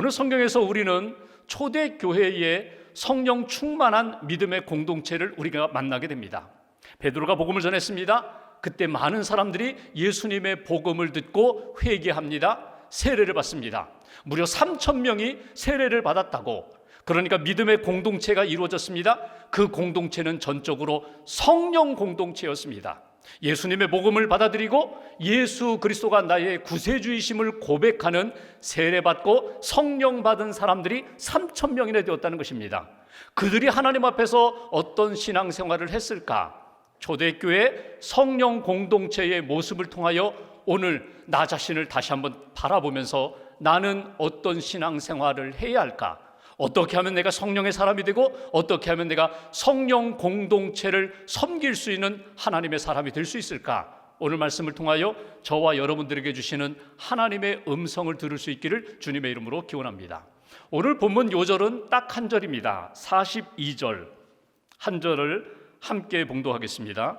오늘 성경에서 우리는 초대 교회의 성령 충만한 믿음의 공동체를 우리가 만나게 됩니다. 베드로가 복음을 전했습니다. 그때 많은 사람들이 예수님의 복음을 듣고 회개합니다. 세례를 받습니다. 무려 3천 명이 세례를 받았다고. 그러니까 믿음의 공동체가 이루어졌습니다. 그 공동체는 전적으로 성령 공동체였습니다. 예수님의 복음을 받아들이고 예수 그리스도가 나의 구세주이심을 고백하는 세례받고 성령 받은 사람들이 3천 명이나 되었다는 것입니다. 그들이 하나님 앞에서 어떤 신앙생활을 했을까? 초대교회 성령 공동체의 모습을 통하여 오늘 나 자신을 다시 한번 바라보면서 나는 어떤 신앙생활을 해야 할까? 어떻게 하면 내가 성령의 사람이 되고 어떻게 하면 내가 성령 공동체를 섬길 수 있는 하나님의 사람이 될 수 있을까? 오늘 말씀을 통하여 저와 여러분들에게 주시는 하나님의 음성을 들을 수 있기를 주님의 이름으로 기원합니다. 오늘 본문 요절은 딱 한 절입니다. 42절 한 절을 함께 봉독하겠습니다.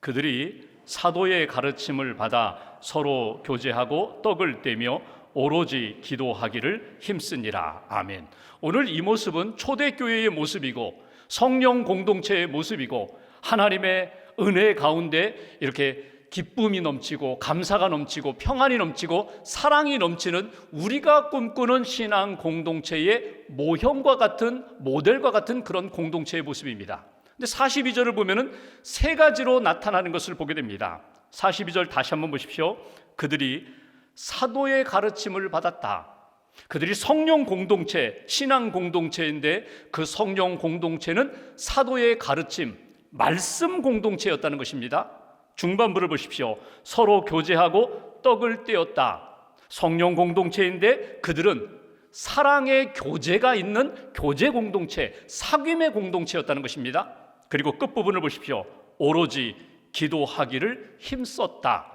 그들이 사도의 가르침을 받아 서로 교제하고 떡을 떼며 오로지 기도하기를 힘쓰니라. 아멘. 오늘 이 모습은 초대교회의 모습이고 성령 공동체의 모습이고 하나님의 은혜 가운데 이렇게 기쁨이 넘치고 감사가 넘치고 평안이 넘치고 사랑이 넘치는 우리가 꿈꾸는 신앙 공동체의 모형과 같은 모델과 같은 그런 공동체의 모습입니다. 근데 42절을 보면은 세 가지로 나타나는 것을 보게 됩니다. 42절 다시 한번 보십시오. 그들이 사도의 가르침을 받았다. 그들이 성령 공동체, 신앙 공동체인데 그 성령 공동체는 사도의 가르침, 말씀 공동체였다는 것입니다. 중반부를 보십시오. 서로 교제하고 떡을 떼었다. 성령 공동체인데 그들은 사랑의 교제가 있는 교제 공동체, 사귐의 공동체였다는 것입니다. 그리고 끝부분을 보십시오. 오로지 기도하기를 힘썼다.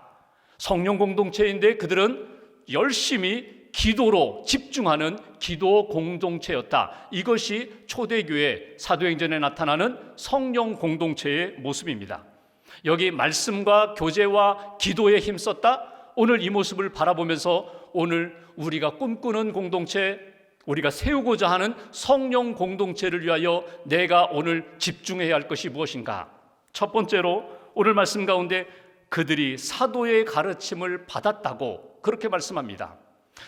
성령 공동체인데 그들은 열심히 기도로 집중하는 기도 공동체였다. 이것이 초대교회 사도행전에 나타나는 성령 공동체의 모습입니다. 여기 말씀과 교제와 기도에 힘썼다. 오늘 이 모습을 바라보면서 오늘 우리가 꿈꾸는 공동체, 우리가 세우고자 하는 성령 공동체를 위하여 내가 오늘 집중해야 할 것이 무엇인가? 첫 번째로 오늘 말씀 가운데 그들이 사도의 가르침을 받았다고 그렇게 말씀합니다.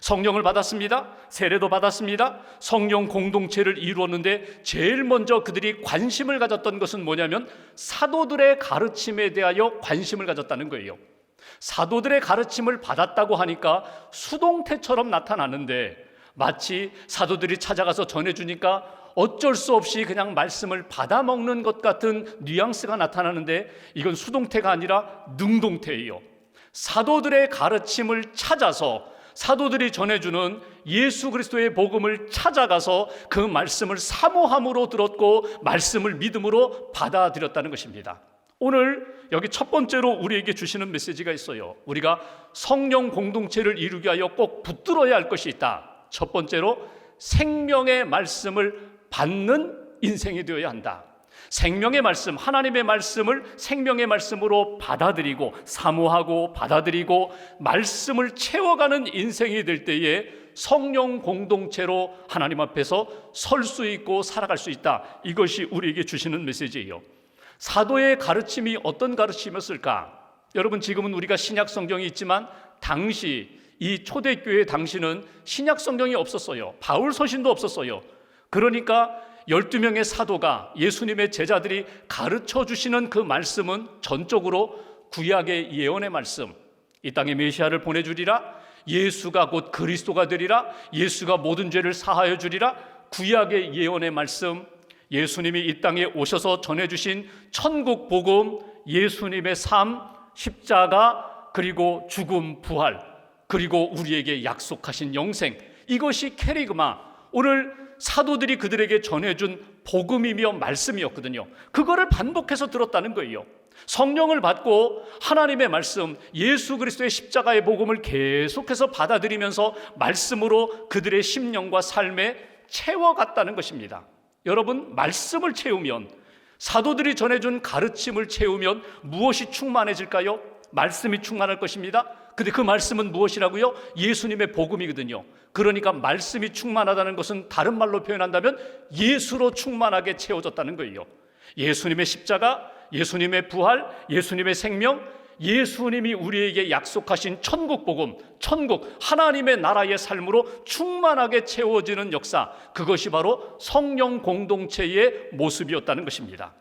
성령을 받았습니다. 세례도 받았습니다. 성령 공동체를 이루었는데 제일 먼저 그들이 관심을 가졌던 것은 뭐냐면 사도들의 가르침에 대하여 관심을 가졌다는 거예요. 사도들의 가르침을 받았다고 하니까 수동태처럼 나타나는데 마치 사도들이 찾아가서 전해주니까 어쩔 수 없이 그냥 말씀을 받아먹는 것 같은 뉘앙스가 나타나는데 이건 수동태가 아니라 능동태예요. 사도들의 가르침을 찾아서 사도들이 전해주는 예수 그리스도의 복음을 찾아가서 그 말씀을 사모함으로 들었고 말씀을 믿음으로 받아들였다는 것입니다. 오늘 여기 첫 번째로 우리에게 주시는 메시지가 있어요. 우리가 성령 공동체를 이루기 위하여 꼭 붙들어야 할 것이 있다. 첫 번째로 생명의 말씀을 받는 인생이 되어야 한다. 생명의 말씀, 하나님의 말씀을 생명의 말씀으로 받아들이고 사모하고 받아들이고 말씀을 채워가는 인생이 될 때에 성령 공동체로 하나님 앞에서 설 수 있고 살아갈 수 있다. 이것이 우리에게 주시는 메시지예요. 사도의 가르침이 어떤 가르침이었을까? 여러분 지금은 우리가 신약 성경이 있지만 당시 이 초대교회 당시는 신약 성경이 없었어요. 바울 서신도 없었어요. 그러니까 12명의 사도가 예수님의 제자들이 가르쳐 주시는 그 말씀은 전적으로 구약의 예언의 말씀. 이 땅에 메시아를 보내주리라. 예수가 곧 그리스도가 되리라. 예수가 모든 죄를 사하여 주리라. 구약의 예언의 말씀. 예수님이 이 땅에 오셔서 전해주신 천국 복음, 예수님의 삶, 십자가, 그리고 죽음, 부활, 그리고 우리에게 약속하신 영생. 이것이 캐리그마. 오늘 사도들이 그들에게 전해준 복음이며 말씀이었거든요. 그거를 반복해서 들었다는 거예요. 성령을 받고 하나님의 말씀, 예수 그리스도의 십자가의 복음을 계속해서 받아들이면서 말씀으로 그들의 심령과 삶에 채워갔다는 것입니다. 여러분, 말씀을 채우면 사도들이 전해준 가르침을 채우면 무엇이 충만해질까요? 말씀이 충만할 것입니다. 근데 그 말씀은 무엇이라고요? 예수님의 복음이거든요. 그러니까 말씀이 충만하다는 것은 다른 말로 표현한다면 예수로 충만하게 채워졌다는 거예요. 예수님의 십자가, 예수님의 부활, 예수님의 생명, 예수님이 우리에게 약속하신 천국 복음, 천국 하나님의 나라의 삶으로 충만하게 채워지는 역사, 그것이 바로 성령 공동체의 모습이었다는 것입니다.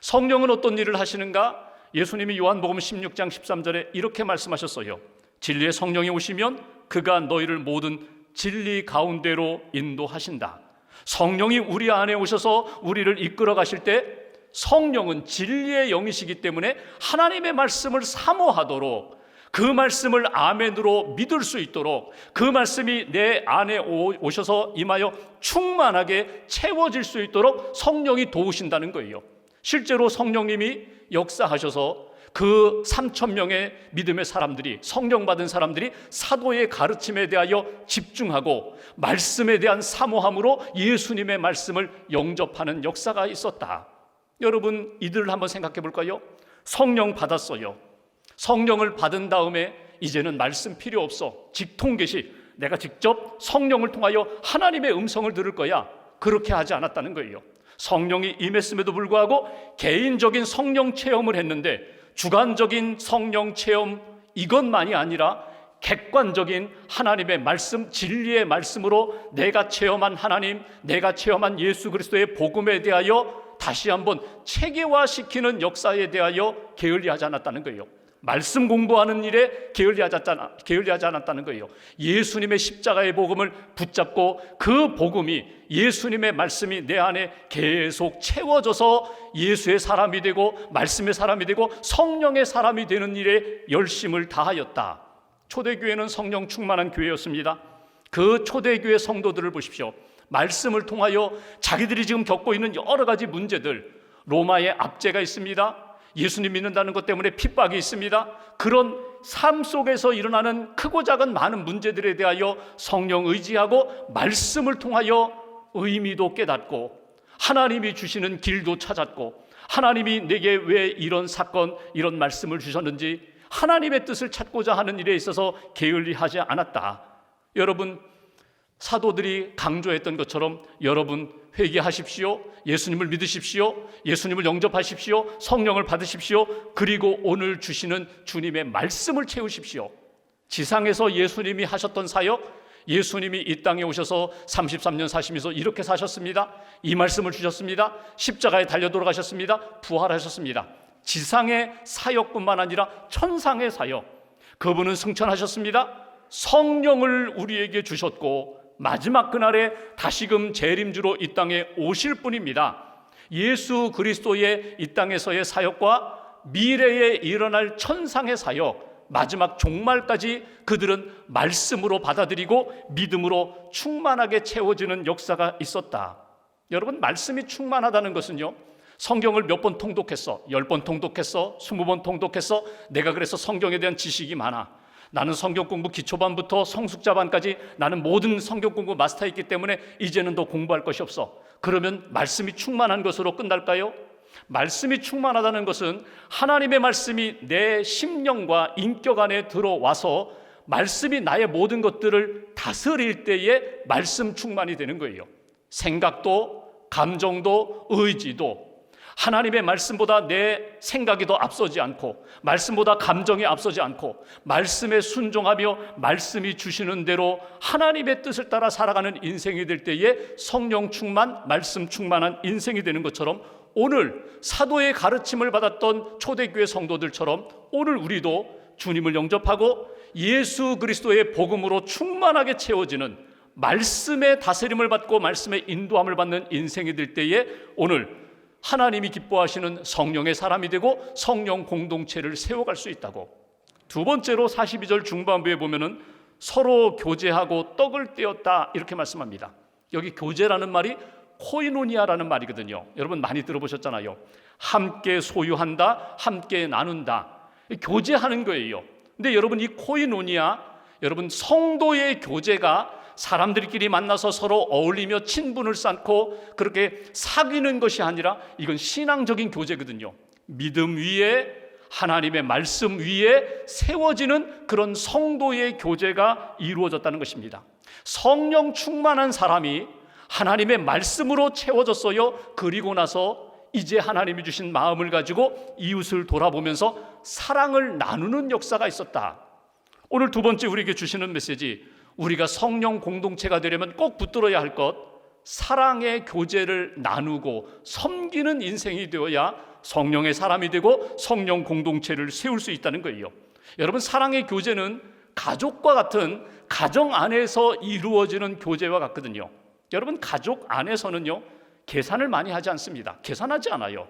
성령은 어떤 일을 하시는가? 예수님이 요한복음 16장 13절에 이렇게 말씀하셨어요. 진리의 성령이 오시면 그가 너희를 모든 진리 가운데로 인도하신다. 성령이 우리 안에 오셔서 우리를 이끌어 가실 때 성령은 진리의 영이시기 때문에 하나님의 말씀을 사모하도록 그 말씀을 아멘으로 믿을 수 있도록 그 말씀이 내 안에 오- 오셔서 임하여 충만하게 채워질 수 있도록 성령이 도우신다는 거예요. 실제로 성령님이 역사하셔서 그 3천 명의 믿음의 사람들이 성령 받은 사람들이 사도의 가르침에 대하여 집중하고 말씀에 대한 사모함으로 예수님의 말씀을 영접하는 역사가 있었다. 여러분 이들을 한번 생각해 볼까요? 성령 받았어요. 성령을 받은 다음에 이제는 말씀 필요 없어. 직통 계시 내가 직접 성령을 통하여 하나님의 음성을 들을 거야. 그렇게 하지 않았다는 거예요. 성령이 임했음에도 불구하고 개인적인 성령 체험을 했는데 주관적인 성령 체험 이것만이 아니라 객관적인 하나님의 말씀, 진리의 말씀으로 내가 체험한 하나님, 내가 체험한 예수 그리스도의 복음에 대하여 다시 한번 체계화시키는 역사에 대하여 게을리하지 않았다는 거예요. 말씀 공부하는 일에 게을리하지 않았- 게을리하지 않았다는 거예요. 예수님의 십자가의 복음을 붙잡고 그 복음이 예수님의 말씀이 내 안에 계속 채워져서 예수의 사람이 되고 말씀의 사람이 되고 성령의 사람이 되는 일에 열심을 다하였다. 초대교회는 성령 충만한 교회였습니다. 그 초대교회 성도들을 보십시오. 말씀을 통하여 자기들이 지금 겪고 있는 여러 가지 문제들, 로마의 압제가 있습니다. 예수님 믿는다는 것 때문에 핍박이 있습니다. 그런 삶 속에서 일어나는 크고 작은 많은 문제들에 대하여 성령 의지하고 말씀을 통하여 의미도 깨닫고 하나님이 주시는 길도 찾았고 하나님이 내게 왜 이런 사건, 이런 말씀을 주셨는지 하나님의 뜻을 찾고자 하는 일에 있어서 게을리하지 않았다. 여러분 사도들이 강조했던 것처럼 여러분 회개하십시오. 예수님을 믿으십시오. 예수님을 영접하십시오. 성령을 받으십시오. 그리고 오늘 주시는 주님의 말씀을 채우십시오. 지상에서 예수님이 하셨던 사역, 예수님이 이 땅에 오셔서 33년 사시면서 이렇게 사셨습니다. 이 말씀을 주셨습니다. 십자가에 달려 돌아가셨습니다. 부활하셨습니다. 지상의 사역뿐만 아니라 천상의 사역. 그분은 승천하셨습니다. 성령을 우리에게 주셨고 마지막 그날에 다시금 재림주로 이 땅에 오실 분입니다. 예수 그리스도의 이 땅에서의 사역과 미래에 일어날 천상의 사역, 마지막 종말까지 그들은 말씀으로 받아들이고 믿음으로 충만하게 채워지는 역사가 있었다. 여러분, 말씀이 충만하다는 것은요, 성경을 몇 번 통독했어? 열 번 통독했어? 스무 번 통독했어? 내가 그래서 성경에 대한 지식이 많아. 나는 성경 공부 기초반부터 성숙자반까지 나는 모든 성경 공부 마스터했기 때문에 이제는 더 공부할 것이 없어. 그러면 말씀이 충만한 것으로 끝날까요? 말씀이 충만하다는 것은 하나님의 말씀이 내 심령과 인격 안에 들어와서 말씀이 나의 모든 것들을 다스릴 때에 말씀 충만이 되는 거예요. 생각도, 감정도, 의지도, 하나님의 말씀보다 내 생각이 더 앞서지 않고 말씀보다 감정이 앞서지 않고 말씀에 순종하며 말씀이 주시는 대로 하나님의 뜻을 따라 살아가는 인생이 될 때에 성령 충만, 말씀 충만한 인생이 되는 것처럼 오늘 사도의 가르침을 받았던 초대교회 성도들처럼 오늘 우리도 주님을 영접하고 예수 그리스도의 복음으로 충만하게 채워지는 말씀의 다스림을 받고 말씀의 인도함을 받는 인생이 될 때에 오늘 하나님이 기뻐하시는 성령의 사람이 되고 성령 공동체를 세워갈 수 있다고. 두 번째로 42절 중반부에 보면은 서로 교제하고 떡을 떼었다 이렇게 말씀합니다. 여기 교제라는 말이 코이노니아라는 말이거든요. 여러분 많이 들어보셨잖아요. 함께 소유한다, 함께 나눈다. 교제하는 거예요. 근데 여러분 이 코이노니아, 여러분 성도의 교제가 사람들끼리 만나서 서로 어울리며 친분을 쌓고 그렇게 사귀는 것이 아니라 이건 신앙적인 교제거든요. 믿음 위에 하나님의 말씀 위에 세워지는 그런 성도의 교제가 이루어졌다는 것입니다. 성령 충만한 사람이 하나님의 말씀으로 채워졌어요. 그리고 나서 이제 하나님이 주신 마음을 가지고 이웃을 돌아보면서 사랑을 나누는 역사가 있었다. 오늘 두 번째 우리에게 주시는 메시지 우리가 성령 공동체가 되려면 꼭 붙들어야 할 것 사랑의 교제를 나누고 섬기는 인생이 되어야 성령의 사람이 되고 성령 공동체를 세울 수 있다는 거예요. 여러분 사랑의 교제는 가족과 같은 가정 안에서 이루어지는 교제와 같거든요. 여러분 가족 안에서는요 계산을 많이 하지 않습니다. 계산하지 않아요.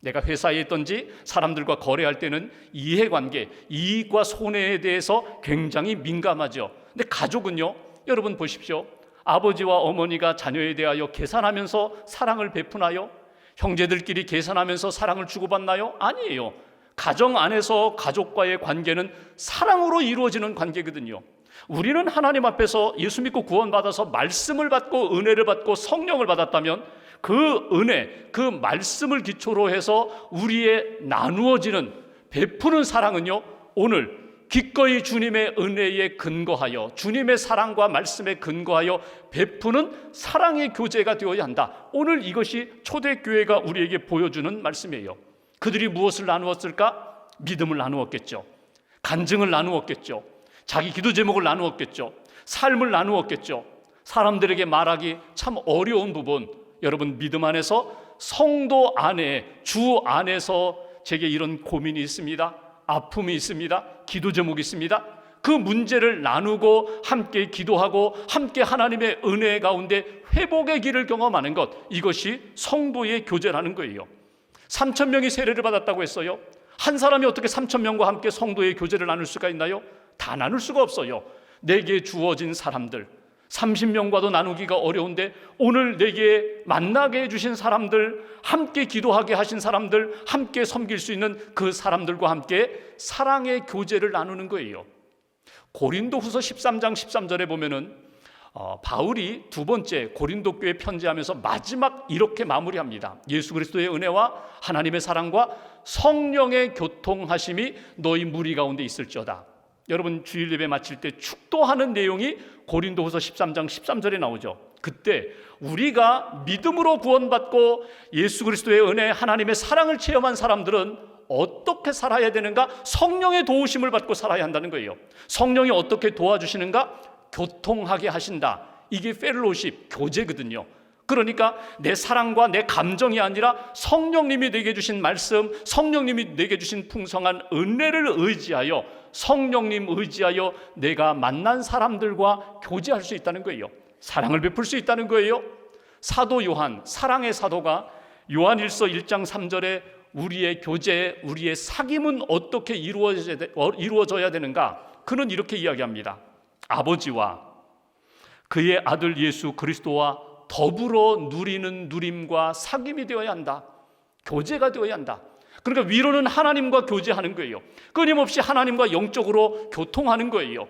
내가 회사에 있든지 사람들과 거래할 때는 이해관계, 이익과 손해에 대해서 굉장히 민감하죠. 근데 가족은요, 여러분 보십시오. 아버지와 어머니가 자녀에 대하여 계산하면서 사랑을 베푸나요? 형제들끼리 계산하면서 사랑을 주고받나요? 아니에요. 가정 안에서 가족과의 관계는 사랑으로 이루어지는 관계거든요. 우리는 하나님 앞에서 예수 믿고 구원받아서 말씀을 받고 은혜를 받고 성령을 받았다면 그 은혜, 그 말씀을 기초로 해서 우리의 나누어지는 베푸는 사랑은요, 오늘 기꺼이 주님의 은혜에 근거하여 주님의 사랑과 말씀에 근거하여 베푸는 사랑의 교제가 되어야 한다. 오늘 이것이 초대교회가 우리에게 보여주는 말씀이에요. 그들이 무엇을 나누었을까? 믿음을 나누었겠죠. 간증을 나누었겠죠. 자기 기도 제목을 나누었겠죠. 삶을 나누었겠죠. 사람들에게 말하기 참 어려운 부분, 여러분 믿음 안에서 성도 안에 주 안에서 제게 이런 고민이 있습니다. 아픔이 있습니다. 기도 제목이 있습니다. 그 문제를 나누고 함께 기도하고 함께 하나님의 은혜 가운데 회복의 길을 경험하는 것 이것이 성도의 교제라는 거예요. 3천 명이 세례를 받았다고 했어요. 한 사람이 어떻게 3천 명과 함께 성도의 교제를 나눌 수가 있나요? 다 나눌 수가 없어요. 내게 주어진 사람들 30명과도 나누기가 어려운데 오늘 내게 만나게 해주신 사람들, 함께 기도하게 하신 사람들, 함께 섬길 수 있는 그 사람들과 함께 사랑의 교제를 나누는 거예요. 고린도 후서 13장 13절에 보면은 어, 바울이 두 번째 고린도 교회 편지하면서 마지막 이렇게 마무리합니다. 예수 그리스도의 은혜와 하나님의 사랑과 성령의 교통하심이 너희 무리 가운데 있을지어다. 여러분 주일 예배 마칠 때 축도하는 내용이 고린도후서 13장 13절에 나오죠. 그때 우리가 믿음으로 구원받고 예수 그리스도의 은혜, 하나님의 사랑을 체험한 사람들은 어떻게 살아야 되는가? 성령의 도우심을 받고 살아야 한다는 거예요. 성령이 어떻게 도와주시는가? 교통하게 하신다. 이게 펠로십 교제거든요. 그러니까 내 사랑과 내 감정이 아니라 성령님이 내게 주신 말씀, 성령님이 내게 주신 풍성한 은혜를 의지하여 성령님 의지하여 내가 만난 사람들과 교제할 수 있다는 거예요. 사랑을 베풀 수 있다는 거예요. 사도 요한, 사랑의 사도가 요한일서 1장 3절에 우리의 교제, 우리의 사귐은 어떻게 이루어져야 되는가? 그는 이렇게 이야기합니다. 아버지와 그의 아들 예수 그리스도와 더불어 누리는 누림과 사귐이 되어야 한다. 교제가 되어야 한다. 그러니까 위로는 하나님과 교제하는 거예요. 끊임없이 하나님과 영적으로 교통하는 거예요.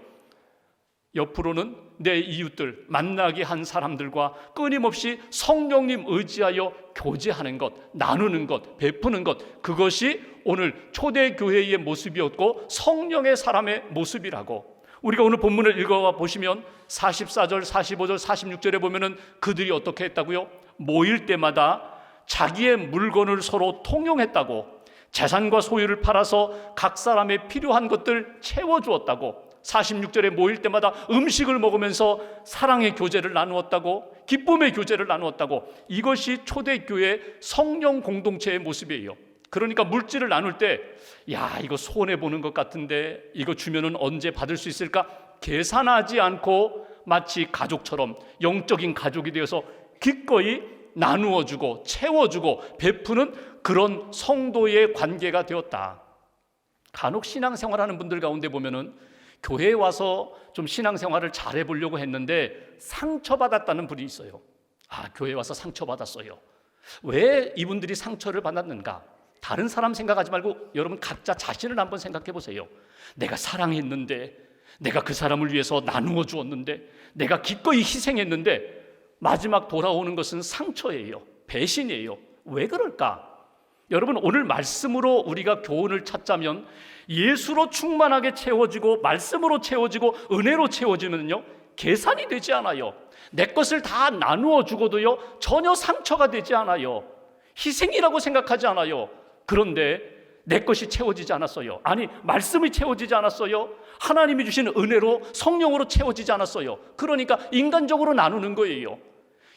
옆으로는 내 이웃들, 만나게 한 사람들과 끊임없이 성령님 의지하여 교제하는 것, 나누는 것, 베푸는 것, 그것이 오늘 초대교회의 모습이었고 성령의 사람의 모습이라고. 우리가 오늘 본문을 읽어가 보시면 44절, 45절, 46절에 보면은 그들이 어떻게 했다고요? 모일 때마다 자기의 물건을 서로 통용했다고 재산과 소유를 팔아서 각 사람의 필요한 것들 채워주었다고 46절에 모일 때마다 음식을 먹으면서 사랑의 교제를 나누었다고 기쁨의 교제를 나누었다고 이것이 초대교회 성령 공동체의 모습이에요. 그러니까 물질을 나눌 때, 야, 이거 손해보는 것 같은데, 이거 주면은 언제 받을 수 있을까? 계산하지 않고 마치 가족처럼 영적인 가족이 되어서 기꺼이 나누어 주고 채워주고 베푸는 그런 성도의 관계가 되었다. 간혹 신앙생활하는 분들 가운데 보면은 교회에 와서 좀 신앙생활을 잘해 보려고 했는데 상처받았다는 분이 있어요. 아, 교회 와서 상처받았어요. 왜 이분들이 상처를 받았는가? 다른 사람 생각하지 말고 여러분 각자 자신을 한번 생각해 보세요. 내가 사랑했는데, 내가 그 사람을 위해서 나누어 주었는데, 내가 기꺼이 희생했는데, 마지막 돌아오는 것은 상처예요. 배신이에요. 왜 그럴까? 여러분 오늘 말씀으로 우리가 교훈을 찾자면 예수로 충만하게 채워지고 말씀으로 채워지고 은혜로 채워지면요 계산이 되지 않아요. 내 것을 다 나누어 주고도요 전혀 상처가 되지 않아요. 희생이라고 생각하지 않아요. 그런데 내 것이 채워지지 않았어요. 아니 말씀이 채워지지 않았어요. 하나님이 주신 은혜로 성령으로 채워지지 않았어요. 그러니까 인간적으로 나누는 거예요.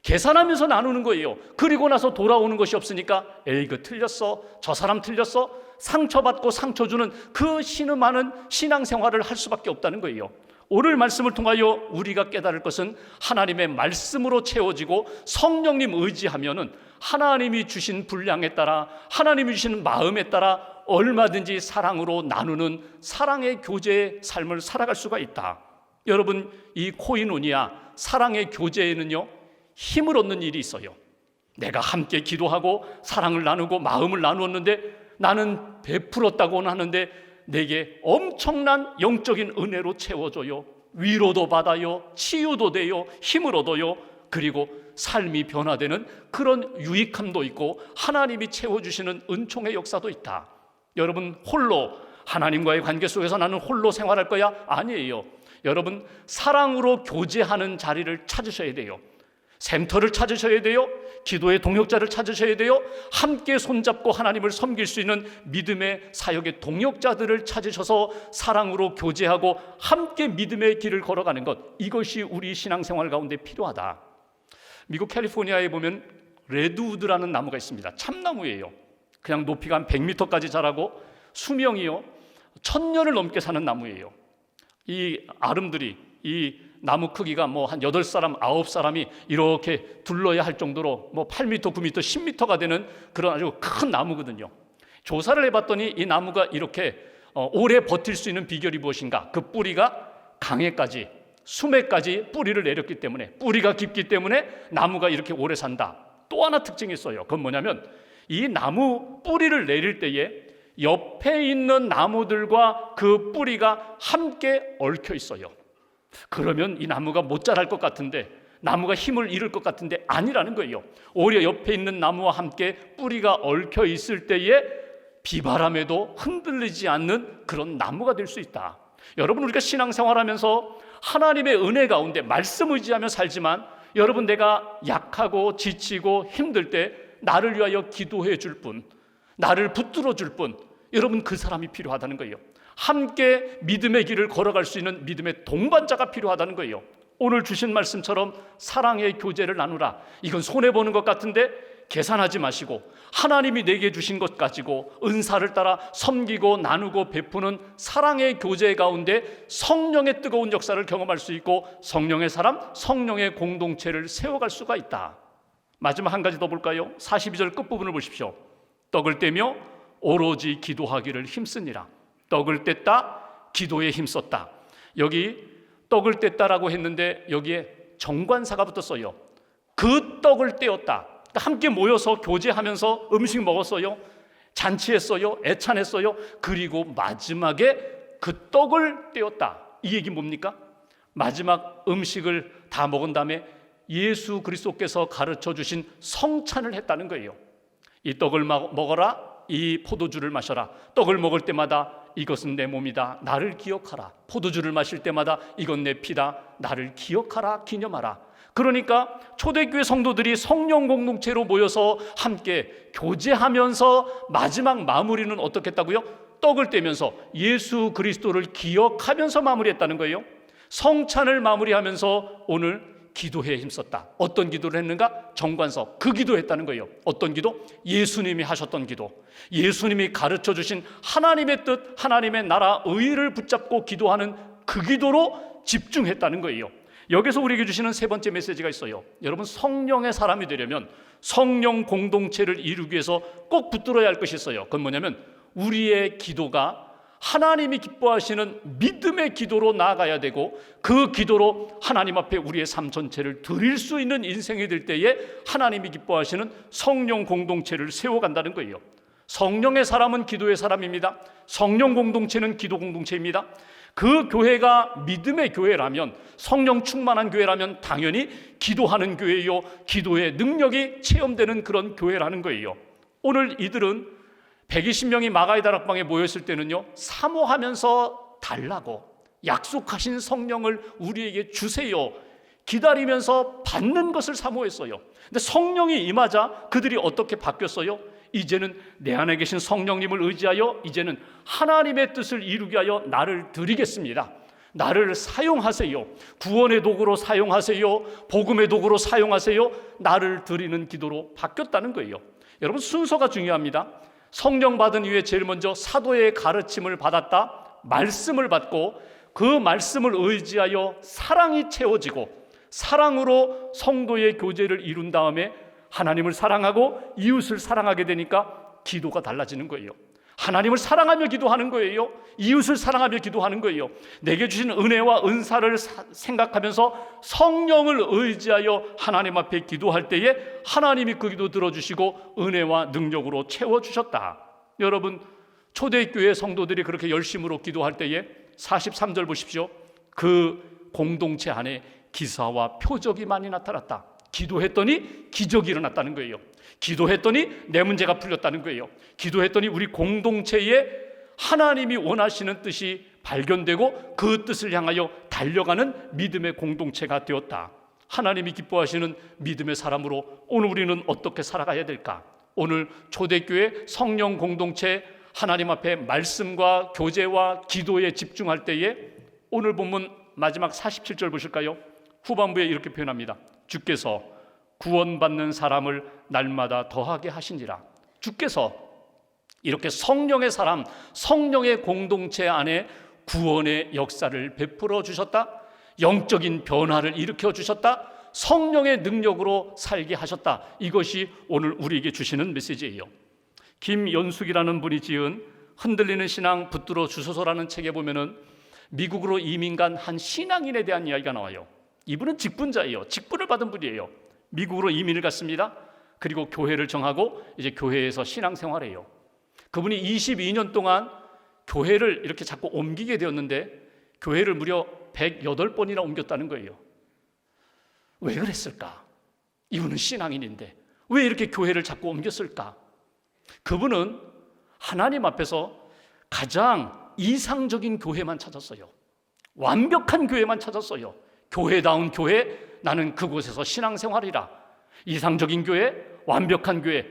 계산하면서 나누는 거예요. 그리고 나서 돌아오는 것이 없으니까 에이 그 틀렸어. 저 사람 틀렸어. 상처받고 상처 주는 그 신음하는 신앙생활을 할 수밖에 없다는 거예요. 오늘 말씀을 통하여 우리가 깨달을 것은 하나님의 말씀으로 채워지고 성령님 의지하면은 하나님이 주신 분량에 따라 하나님이 주신 마음에 따라 얼마든지 사랑으로 나누는 사랑의 교제의 삶을 살아갈 수가 있다. 여러분 이 코인오니아 사랑의 교제에는요 힘을 얻는 일이 있어요. 내가 함께 기도하고 사랑을 나누고 마음을 나누었는데 나는 베풀었다고는 하는데 내게 엄청난 영적인 은혜로 채워줘요. 위로도 받아요. 치유도 돼요. 힘을 얻어요. 그리고 삶이 변화되는 그런 유익함도 있고 하나님이 채워주시는 은총의 역사도 있다. 여러분 홀로 하나님과의 관계 속에서 나는 홀로 생활할 거야? 아니에요. 여러분 사랑으로 교제하는 자리를 찾으셔야 돼요. 샘터를 찾으셔야 돼요. 기도의 동역자를 찾으셔야 돼요. 함께 손잡고 하나님을 섬길 수 있는 믿음의 사역의 동역자들을 찾으셔서 사랑으로 교제하고 함께 믿음의 길을 걸어가는 것 이것이 우리 신앙생활 가운데 필요하다. 미국 캘리포니아에 보면 레드우드라는 나무가 있습니다. 참나무예요. 그냥 높이가 한 100m까지 자라고 수명이요. 천년을 넘게 사는 나무예요. 이 아름들이 이 나무 크기가 뭐한 여덟 사람 아홉 사람이 이렇게 둘러야 할 정도로 뭐 8m, 9m, 10m가 되는 그런 아주 큰 나무거든요. 조사를 해봤더니 이 나무가 이렇게 어, 오래 버틸 수 있는 비결이 무엇인가? 그 뿌리가 강에까지 수매까지 뿌리를 내렸기 때문에 뿌리가 깊기 때문에 나무가 이렇게 오래 산다. 또 하나 특징이 있어요. 그건 뭐냐면 이 나무 뿌리를 내릴 때에 옆에 있는 나무들과 그 뿌리가 함께 얽혀 있어요. 그러면 이 나무가 못 자랄 것 같은데 나무가 힘을 잃을 것 같은데 아니라는 거예요. 오히려 옆에 있는 나무와 함께 뿌리가 얽혀 있을 때에 비바람에도 흔들리지 않는 그런 나무가 될 수 있다. 여러분 우리가 신앙생활하면서 하나님의 은혜 가운데 말씀 의지하며 살지만 여러분 내가 약하고 지치고 힘들 때 나를 위하여 기도해 줄 분, 나를 붙들어 줄 분, 여러분 그 사람이 필요하다는 거예요. 함께 믿음의 길을 걸어갈 수 있는 믿음의 동반자가 필요하다는 거예요. 오늘 주신 말씀처럼 사랑의 교제를 나누라. 이건 손해 보는 것 같은데 계산하지 마시고 하나님이 내게 주신 것 가지고 은사를 따라 섬기고 나누고 베푸는 사랑의 교제 가운데 성령의 뜨거운 역사를 경험할 수 있고 성령의 사람, 성령의 공동체를 세워갈 수가 있다. 마지막 한 가지 더 볼까요? 42절 끝부분을 보십시오. 떡을 떼며 오로지 기도하기를 힘쓰니라. 떡을 뗐다, 기도에 힘썼다. 여기 떡을 뗐다라고 했는데 여기에 정관사가 붙었어요. 그 떡을 떼었다. 함께 모여서 교제하면서 음식 먹었어요. 잔치했어요. 애찬했어요. 그리고 마지막에 그 떡을 떼었다. 이 얘기 뭡니까? 마지막 음식을 다 먹은 다음에 예수 그리스도께서 가르쳐 주신 성찬을 했다는 거예요. 이 떡을 먹어라. 이 포도주를 마셔라. 떡을 먹을 때마다 이것은 내 몸이다. 나를 기억하라. 포도주를 마실 때마다 이건 내 피다. 나를 기억하라. 기념하라. 그러니까 초대교회 성도들이 성령 공동체로 모여서 함께 교제하면서 마지막 마무리는 어떻게 했다고요? 떡을 떼면서 예수 그리스도를 기억하면서 마무리했다는 거예요. 성찬을 마무리하면서 오늘 기도에 힘썼다. 어떤 기도를 했는가? 정관석. 그 기도했다는 거예요. 어떤 기도? 예수님이 하셨던 기도. 예수님이 가르쳐 주신 하나님의 뜻, 하나님의 나라, 의를 붙잡고 기도하는 그 기도로 집중했다는 거예요. 여기서 우리에게 주시는 세 번째 메시지가 있어요. 여러분 성령의 사람이 되려면 성령 공동체를 이루기 위해서 꼭 붙들어야 할 것이 있어요. 그건 뭐냐면 우리의 기도가 하나님이 기뻐하시는 믿음의 기도로 나아가야 되고 그 기도로 하나님 앞에 우리의 삶 전체를 드릴 수 있는 인생이 될 때에 하나님이 기뻐하시는 성령 공동체를 세워간다는 거예요. 성령의 사람은 기도의 사람입니다. 성령 공동체는 기도 공동체입니다. 그 교회가 믿음의 교회라면 성령 충만한 교회라면 당연히 기도하는 교회요. 기도의 능력이 체험되는 그런 교회라는 거예요. 오늘 이들은 120명이 마가의 다락방에 모였을 때는요, 사모하면서 달라고 약속하신 성령을 우리에게 주세요. 기다리면서 받는 것을 사모했어요. 근데 성령이 임하자 그들이 어떻게 바뀌었어요? 이제는 내 안에 계신 성령님을 의지하여 이제는 하나님의 뜻을 이루게 하여 나를 드리겠습니다. 나를 사용하세요. 구원의 도구로 사용하세요. 복음의 도구로 사용하세요. 나를 드리는 기도로 바뀌었다는 거예요. 여러분 순서가 중요합니다. 성령 받은 이후에 제일 먼저 사도의 가르침을 받았다. 말씀을 받고 그 말씀을 의지하여 사랑이 채워지고 사랑으로 성도의 교제를 이룬 다음에 하나님을 사랑하고 이웃을 사랑하게 되니까 기도가 달라지는 거예요. 하나님을 사랑하며 기도하는 거예요. 이웃을 사랑하며 기도하는 거예요. 내게 주신 은혜와 은사를 사- 생각하면서 성령을 의지하여 하나님 앞에 기도할 때에 하나님이 그 기도 들어주시고 은혜와 능력으로 채워주셨다. 여러분, 초대교회 성도들이 그렇게 열심으로 기도할 때에 43절 보십시오. 그 공동체 안에 기사와 표적이 많이 나타났다. 기도했더니 기적이 일어났다는 거예요. 기도했더니 내 문제가 풀렸다는 거예요. 기도했더니 우리 공동체에 하나님이 원하시는 뜻이 발견되고 그 뜻을 향하여 달려가는 믿음의 공동체가 되었다. 하나님이 기뻐하시는 믿음의 사람으로 오늘 우리는 어떻게 살아가야 될까? 오늘 초대교회 성령 공동체 하나님 앞에 말씀과 교제와 기도에 집중할 때에 오늘 본문 마지막 47절 보실까요? 후반부에 이렇게 표현합니다. 주께서 구원받는 사람을 날마다 더하게 하시니라. 주께서 이렇게 성령의 사람, 성령의 공동체 안에 구원의 역사를 베풀어 주셨다. 영적인 변화를 일으켜 주셨다. 성령의 능력으로 살게 하셨다. 이것이 오늘 우리에게 주시는 메시지예요. 김연숙이라는 분이 지은 흔들리는 신앙 붙들어 주소서라는 책에 보면은 미국으로 이민 간 한 신앙인에 대한 이야기가 나와요. 이분은 직분자예요. 직분을 받은 분이에요. 미국으로 이민을 갔습니다. 그리고 교회를 정하고 이제 교회에서 신앙생활해요. 그분이 22년 동안 교회를 이렇게 자꾸 옮기게 되었는데 교회를 무려 108번이나 옮겼다는 거예요. 왜 그랬을까? 이분은 신앙인인데 왜 이렇게 교회를 자꾸 옮겼을까? 그분은 하나님 앞에서 가장 이상적인 교회만 찾았어요. 완벽한 교회만 찾았어요. 교회다운 교회, 나는 그곳에서 신앙생활이라. 이상적인 교회, 완벽한 교회.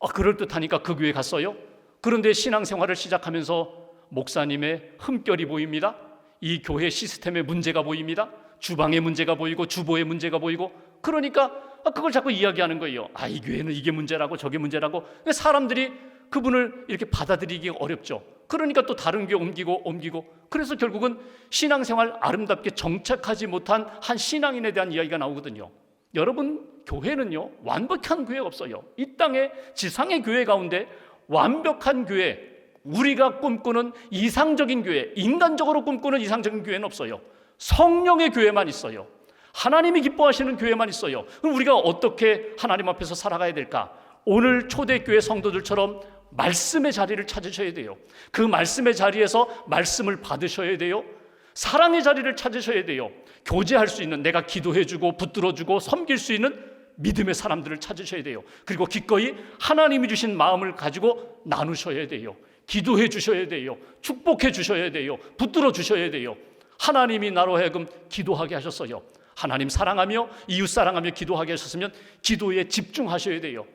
아, 그럴듯하니까 그 교회 갔어요. 그런데 신앙생활을 시작하면서 목사님의 흠결이 보입니다. 이 교회 시스템에 문제가 보입니다. 주방에 문제가 보이고 주보에 문제가 보이고 그러니까 아, 그걸 자꾸 이야기하는 거예요. 아, 이 교회는 이게 문제라고 저게 문제라고. 사람들이 그분을 이렇게 받아들이기 어렵죠. 그러니까 또 다른 교회 옮기고 옮기고 그래서 결국은 신앙생활 아름답게 정착하지 못한 한 신앙인에 대한 이야기가 나오거든요. 여러분 교회는요 완벽한 교회가 없어요. 이 땅에 지상의 교회 가운데 완벽한 교회 우리가 꿈꾸는 이상적인 교회 인간적으로 꿈꾸는 이상적인 교회는 없어요. 성령의 교회만 있어요. 하나님이 기뻐하시는 교회만 있어요. 그럼 우리가 어떻게 하나님 앞에서 살아가야 될까? 오늘 초대교회 성도들처럼 말씀의 자리를 찾으셔야 돼요. 그 말씀의 자리에서 말씀을 받으셔야 돼요. 사랑의 자리를 찾으셔야 돼요. 교제할 수 있는 내가 기도해주고 붙들어주고 섬길 수 있는 믿음의 사람들을 찾으셔야 돼요. 그리고 기꺼이 하나님이 주신 마음을 가지고 나누셔야 돼요. 기도해 주셔야 돼요. 축복해 주셔야 돼요. 붙들어 주셔야 돼요. 하나님이 나로 하여금 기도하게 하셨어요. 하나님 사랑하며 이웃 사랑하며 기도하게 하셨으면 기도에 집중하셔야 돼요.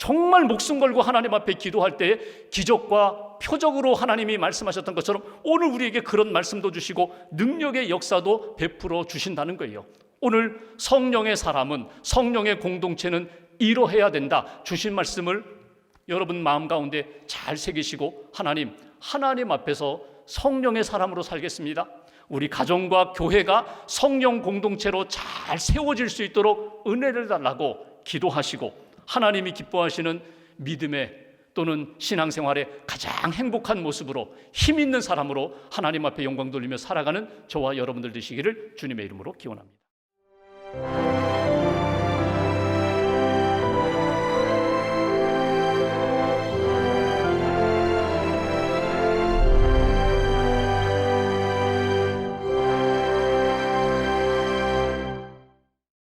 정말 목숨 걸고 하나님 앞에 기도할 때 기적과 표적으로 하나님이 말씀하셨던 것처럼 오늘 우리에게 그런 말씀도 주시고 능력의 역사도 베풀어 주신다는 거예요. 오늘 성령의 사람은 성령의 공동체는 이러해야 된다. 주신 말씀을 여러분 마음 가운데 잘 새기시고 하나님 하나님 앞에서 성령의 사람으로 살겠습니다. 우리 가정과 교회가 성령 공동체로 잘 세워질 수 있도록 은혜를 달라고 기도하시고 하나님이 기뻐하시는 믿음의 또는 신앙생활의 가장 행복한 모습으로 힘 있는 사람으로 하나님 앞에 영광 돌리며 살아가는 저와 여러분들 되시기를 주님의 이름으로 기원합니다.